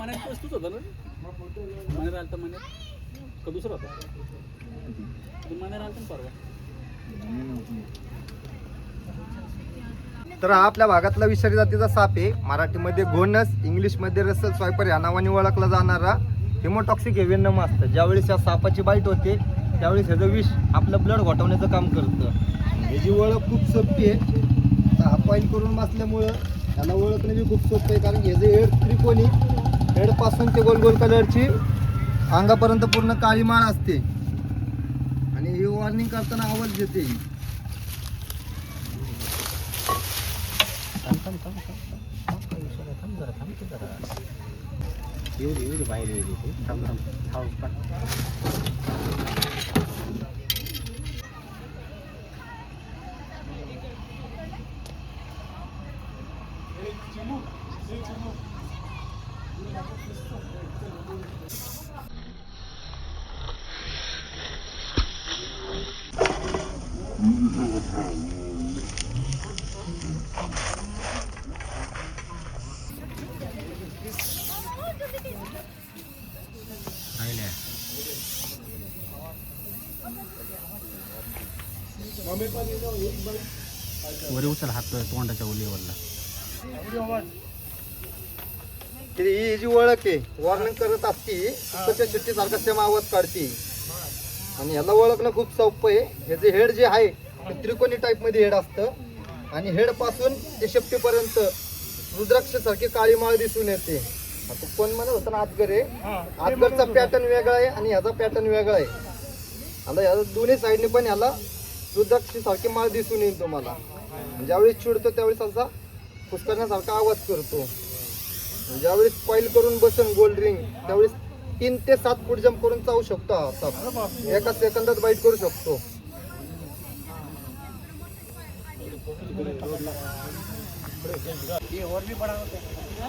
मण्यात वस्तूच होता ना? मण्यात आलता मनात. का दुसरा होता? तू मण्यात आलता ना परवा. तर हा आपल्या भागातला विषारी जातीचा साप आहे. मराठीमध्ये घोणस इंग्लिशमध्ये रसल स्वायपर या नावाने ओळखला जाणारा हिमोटॉक्सिक हेवेनम असतं. ज्यावेळेस या सापाची बाईट होते त्यावेळेस ह्याचं विष आपलं ब्लड घोटवण्याचं काम करतं. ह्याची ओळख खूप सोपी आहे. तर हा पॉईंट करून बसल्यामुळं त्याला ओळखणं बी खूप सोपं आहे कारण ह्याचं एअर त्रिकोणी. हेडपासून ते गोल गोल कलरची अंगापर्यंत पूर्ण काळी माळ असते. आणि ही वॉर्निंग करताना आवाज देते. वर उचल हात तोंडाच्या ओलीवरला ही जी ओळख आहे वॉर्निंग करत असती त्याच्या शिट्टी सारखा सेम आवाज काढते. आणि ह्याला ओळखणं खूप सोपं आहे. ह्याचे हेड जे आहे ते त्रिकोणी टाईपमध्ये हेड असतं. आणि हेडपासून ते शेपटीपर्यंत रुद्राक्ष सारखी काळी माळ दिसून येते. आता कोण म्हणत होतं ना आजगर आहे? आजगरचा पॅटर्न वेगळा आहे आणि ह्याचा पॅटर्न वेगळा आहे. आता ह्या दोन्ही साईडने पण ह्याला रुद्राक्ष सारखी माळ दिसून येईल तुम्हाला. ज्यावेळेस चिडतो त्यावेळेस असा पुष्करण्यासारखा आवाज करतो. ज्यावेळेस पाईल करून बसन गोल्ड रिंग त्यावेळेस तीन ते सात फूट जंप करून चावू शकतो साप एका सेकंदात बाईट करू शकतो. ये और भी बड़ा होता. है